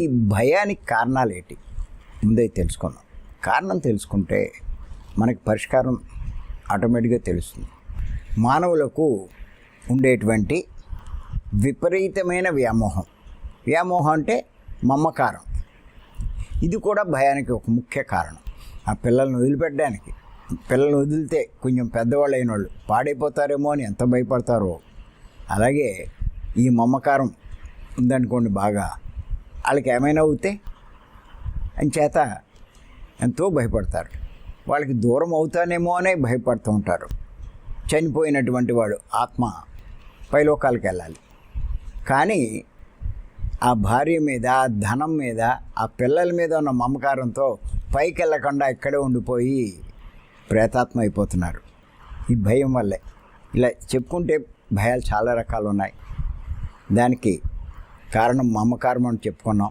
ఈ భయానికి కారణాలు ఏంటి ముందే తెలుసుకున్నాం కారణం తెలుసుకుంటే మనకి పరిష్కారం ఆటోమేటిక్గా తెలుస్తుంది. మానవులకు ఉండేటువంటి విపరీతమైన వ్యామోహం. వ్యామోహం అంటే మమ్మకారం ఇది కూడా భయానికి ఒక ముఖ్య కారణం. ఆ పిల్లల్ని వదిలిపెట్టడానికి. పిల్లల్ని వదిలితే కొంచెం పెద్దవాళ్ళు అయిన వాళ్ళు పాడైపోతారేమో అని ఎంత భయపడతారో. అలాగే ఈ మమ్మకారం ఉందనుకోండి బాగా వాళ్ళకి ఏమైనా అవుతే అని చేత ఎంతో భయపడతారు. వాళ్ళకి దూరం అవుతానేమో అనే భయపడుతూ ఉంటారు. చనిపోయినటువంటి వాడు ఆత్మ పైలోకాలకు వెళ్ళాలి కానీ ఆ భార్య మీద ఆ ధనం మీద ఆ పిల్లల మీద ఉన్న మమకారంతో పైకి వెళ్ళకుండా ఇక్కడే ఉండిపోయి ప్రేతాత్మ అయిపోతున్నారు. ఈ భయం వల్లే. ఇలా చెప్పుకుంటే భయాలు చాలా రకాలు ఉన్నాయి దానికి కారణం మమకారం అని చెప్పుకున్నాం.